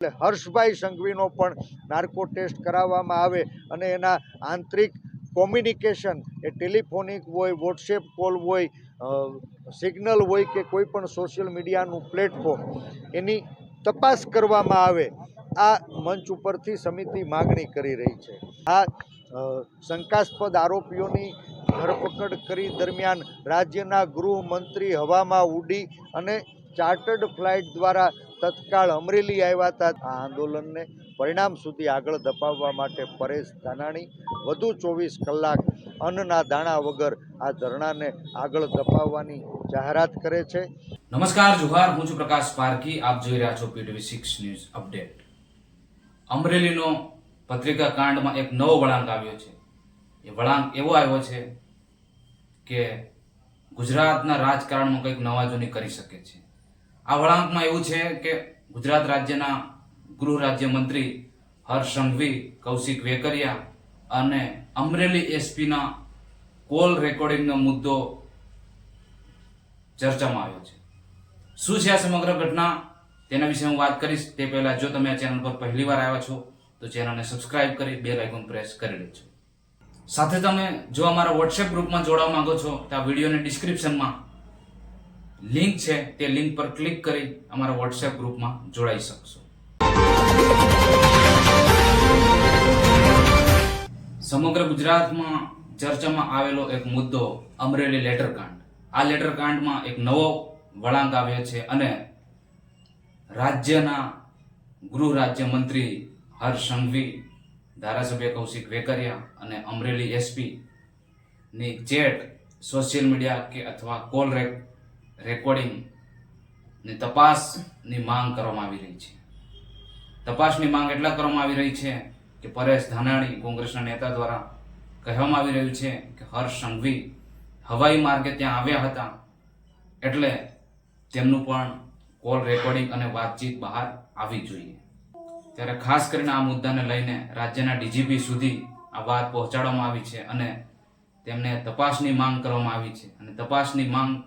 એટલે હર્ષભાઈ સંઘવીનો પણ narco test કરાવવામાં આવે અને એના આંતરિક કોમ્યુનિકેશન એ ટેલિફોનિક હોય, વોટ્સએપ કોલ હોય સિગ્નલ હોય કે કોઈ પણ સોશિયલ મીડિયાનું પ્લેટફોર્મ, એની તપાસ કરવામાં આવે, આ મંચ ઉપરથી સમિતિ માગણી કરી રહી છે. આ શંકાસ્પદ આરોપીઓની ધરપકડ કરી દરમિયાન રાજ્યના ગૃહમંત્રી હવામાં ઉડી અને ચાર્ટર્ડ ફ્લાઇટ દ્વારા તત્કાળ અમરેલી આવ્યા હતા. આ આંદોલનને પરિણામ સુધી આગળ ધપાવવા માટે પરેશ ધાનાણી વધુ ચોવીસ કલાક અન્નના દાણા વગર આ ધરણાને આગળ ધપાવવાની જાહેરાત કરે છે. નમસ્કાર, જુહાર. હું છું પ્રકાશ પારકી. આપ જોઈ રહ્યા છો પીટીવી સિક્સ ન્યૂઝ અપડેટ અમરેલીનો પત્રિકા કાંડમાં એક નવો વળાંક આવ્યો છે. એ વળાંક એવો આવ્યો છે કે ગુજરાતના રાજકારણમાં કંઈક નવાજૂની કરી શકે છે. આ વળાંકમાં એવું છે કે ગુજરાત રાજ્યના ગૃહ રાજ્યમંત્રી હર્ષ સંઘવી, કૌશિક વેકરિયા અને અમરેલી એસપીના કોલ રેકોર્ડિંગનો મુદ્દો ચર્ચામાં આવ્યો છે. શું છે આ સમગ્ર ઘટના? તેના વિશે હું વાત કરીશ. તે પહેલાં જો તમે આ ચેનલ પર પહેલી વાર આવ્યા છો, તો ચેનલને સબસ્ક્રાઇબ કરી બે આઇકોન પ્રેસ કરી લેજો. સાથે તમે જો અમારા વોટ્સએપ ગ્રુપમાં જોડાવા માંગો છો, તો આ વિડીયોની ડિસ્ક્રિપ્શનમાં લિંક છે, તે લિંક પર ક્લિક કરી અમારા વોટ્સએપ ગ્રુપમાં જોડાઈ શકશો. સમગ્ર ગુજરાતમાં ચર્ચામાં આવેલો એક મુદ્દો, અમરેલી લેટર કાંડ આ લેટર કાંડમાં એક નવો વળાંક આવ્યો છે અને રાજ્યના ગૃહ રાજ્ય મંત્રી હર્ષ સંઘવી, ધારાસભ્ય કૌશિક વેકરિયા અને અમરેલી એસપી ની ચેટ, સોશિયલ મીડિયા કે અથવા કોલ રેકોર્ડિંગ ની તપાસની માંગ કરવામાં આવી રહી છે. તપાસની માંગ એટલા કરવામાં આવી રહી છે કે પરેશ ધાનાણી કોંગ્રેસના નેતા દ્વારા કહેવામાં આવી રહ્યું છે કે હર્ષ સંઘવી હવાઈ માર્ગે ત્યાં આવ્યા હતા એટલે તેમનું પણ કોલ રેકોર્ડિંગ અને વાતચીત બહાર આવી જોઈએ. ત્યારે ખાસ કરીને આ મુદ્દાને લઈને રાજ્યના ડીજીપી સુધી આ વાત પહોંચાડવામાં આવી છે અને તેમને તપાસની માંગ કરવામાં આવી છે. અને તપાસની માંગ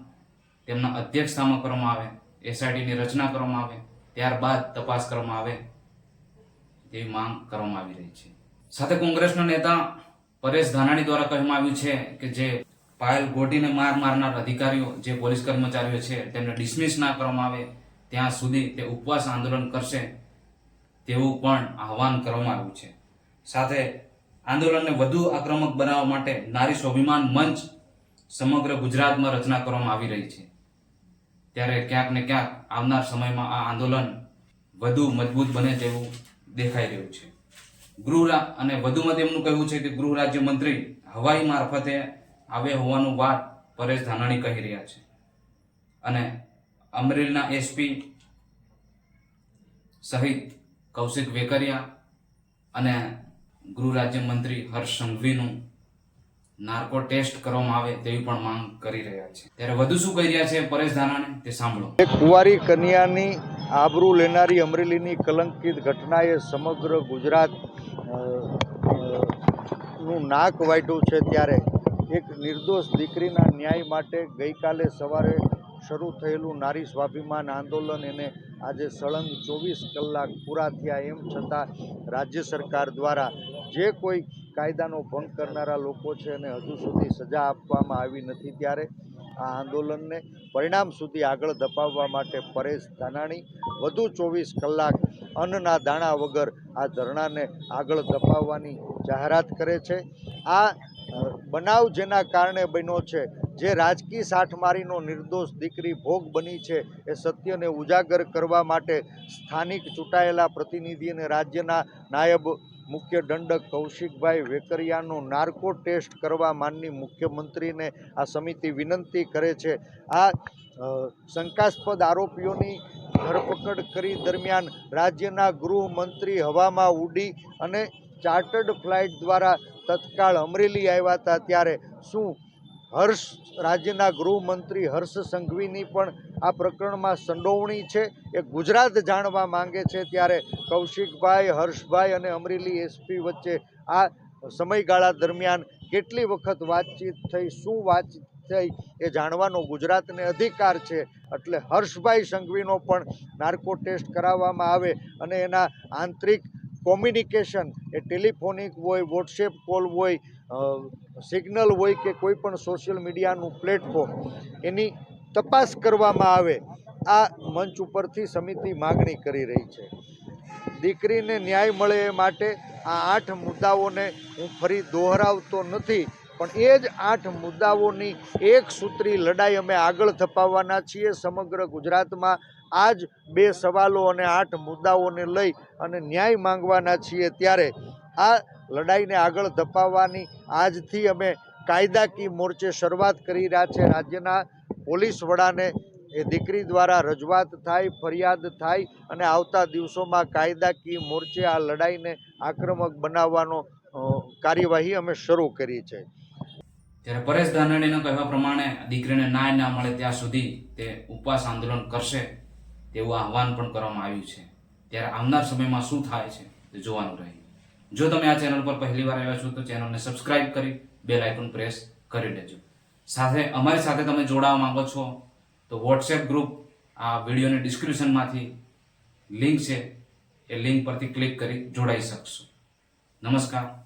તેમના અધ્યક્ષતામાં કરવામાં આવે, એસઆઈટીની રચના કરવામાં આવે, ત્યારબાદ તપાસ કરવામાં આવે તેવી માંગ કરવામાં આવી રહી છે. સાથે કોંગ્રેસના નેતા પરેશ ધાનાણી દ્વારા કહેવામાં આવ્યું છે કે જે પાયલ ગોટીને માર મારનાર અધિકારીઓ, જે પોલીસ કર્મચારીઓ છે, તેમને ડિસમિસ ના કરવામાં આવે, ત્યાં સુધી તે ઉપવાસ આંદોલન કરશે તેવું પણ આહવાન કરવામાં આવ્યું છે. સાથે આંદોલનને વધુ આક્રમક બનાવવા માટે નારી સ્વાભિમાન મંચ સમગ્ર ગુજરાતમાં રચના કરવામાં આવી રહી છે. ત્યારે ક્યાંક ને ક્યાંક આવનાર સમયમાં આ આંદોલન વધુ મજબૂત બને તેવું દેખાઈ રહ્યું છે. ગૃહ અને વધુમાં તેમનું કહેવું છે કે ગૃહ રાજ્ય મંત્રી હવાઈ મારફતે આવે હોવાનું વાત પરેશ ધાનાણી કહી રહ્યા છે. અને અમરેલીના એસપી સહિત કૌશિક વેકરિયા અને ગૃહ રાજ્ય મંત્રી હર્ષ સંઘવીનું નાર્કો ટેસ્ટ કરવામાં આવે તેવી પણ માંગ કરી રહ્યા છે. ત્યારે વધુ શું કહી રહ્યા છે પરેશ ધાનાને તે સાંભળો. કુંવારી કન્યાની આબરૂ લેનારી અમરેલીની કલંકિત ઘટનાએ સમગ્ર ગુજરાતનું નાક વાઢ્યું છે ત્યારે એક નિર્દોષ દીકરીના ન્યાય માટે ગઈકાલે સવારે શરૂ થયેલું નારી સ્વાભિમાન આંદોલન એને આજે સળંગ ચોવીસ કલાક પૂરા થયા એમ છતાં રાજ્ય સરકાર દ્વારા જે કોઈ કાયદાનો ભંગ કરનારા લોકો છે એને હજુ સુધી સજા આપવામાં આવી નથી ત્યારે આ આંદોલનને પરિણામ સુધી આગળ ધપાવવા માટે પરેશ ધાનાણી વધુ ચોવીસ કલાક અન્નના દાણા વગર આ ધરણાને આગળ ધપાવવાની જાહેરાત કરે છે. આ બનાવ જેના કારણે બન્યો છે જે રાજકીય સાઠમારીનો નિર્દોષ દીકરી ભોગ બની છે એ સત્યને ઉજાગર કરવા માટે સ્થાનિક ચૂંટાયેલા પ્રતિનિધિ અને રાજ્યના નાયબ મુખ્ય દંડક કૌશિકભાઈ વેકરિયાનો નાર્કો ટેસ્ટ કરવા માનની મુખ્યમંત્રીને આ સમિતિ વિનંતી કરે છે. આ શંકાસ્પદ આરોપીઓની ધરપકડ કરી દરમિયાન રાજ્યના ગૃહમંત્રી હવામાં ઉડી અને ચાર્ટર્ડ ફ્લાઇટ દ્વારા તત્કાળ અમરેલી આવ્યા હતા ત્યારે શું હર્ષ રાજ્યના ગૃહમંત્રી હર્ષ સંઘવીની પણ આ પ્રકરણમાં સંડોવણી છે. એ ગુજરાત જાણવા માંગે છે ત્યારે કૌશિકભાઈ, હર્ષભાઈ અને અમરેલી એસપી વચ્ચે આ સમયગાળા દરમિયાન કેટલી વખત વાતચીત થઈ, શું વાતચીત થઈ એ જાણવાનો ગુજરાતને અધિકાર છે. એટલે હર્ષભાઈ સંઘવીનો પણ નાર્કો ટેસ્ટ કરાવવામાં આવે અને એના આંતરિક કોમ્યુનિકેશન એ ટેલિફોનિક હોય, વોટ્સએપ કોલ હોય સિગ્નલ હોય કે કોઈ પણ સોશિયલ મીડિયાનું પ્લેટફોર્મ, એની તપાસ કરવામાં આવે, આ મંચ ઉપરથી સમિતિ માગણી કરી રહી છે. દીકરીને ન્યાય મળે એ માટે આ આઠ મુદ્દાઓને હું ફરી દોહરાવતો નથી, પણ એ જ આઠ મુદ્દાઓની એક સૂત્રી લડાઈ અમે આગળ ધપાવવાના છીએ સમગ્ર ગુજરાતમાં. આ જ બે સવાલો અને આઠ મુદ્દાઓને લઈ અને ન્યાય માંગવાના છીએ ત્યારે આ લડાઈને આગળ ધપાવવાની આજથી અમે કાયદાકી મોરચે શરૂઆત કરી રહ્યા છે. રાજ્યના પોલીસ વડાને એ દીકરી દ્વારા રજૂઆત થાય, ફરિયાદ થાય અને આવતા દિવસોમાં કાયદાકીય મોરચે આ લડાઈને આક્રમક બનાવવાનો કાર્યવાહી અમે શરૂ કરી છે. ત્યારે પરેશ ધાનાણીના કહેવા પ્રમાણે દીકરીને ન્યાય ના મળે ત્યાં સુધી તે ઉપવાસ આંદોલન કરશે. તેવું આહવાન પણ કરવામાં આવ્યું છે. ત્યારે આવનાર સમયમાં શું થાય છે તે જોવાનું રહે. જો તમે આ ચેનલ પર પહેલીવાર આવ્યા છો તો ચેનલને સબસ્ક્રાઇબ કરી, બેલ આઇકન પ્રેસ કરી લેજો સાથે અમારી સાથે તમે જોડાવા માંગો છો તો વોટ્સએપ ગ્રુપ આ વિડીયોની ડિસ્ક્રિપ્શનમાંથી લિંક છે. એ લિંક પરથી ક્લિક કરી જોડાઈ શકશો. નમસ્કાર.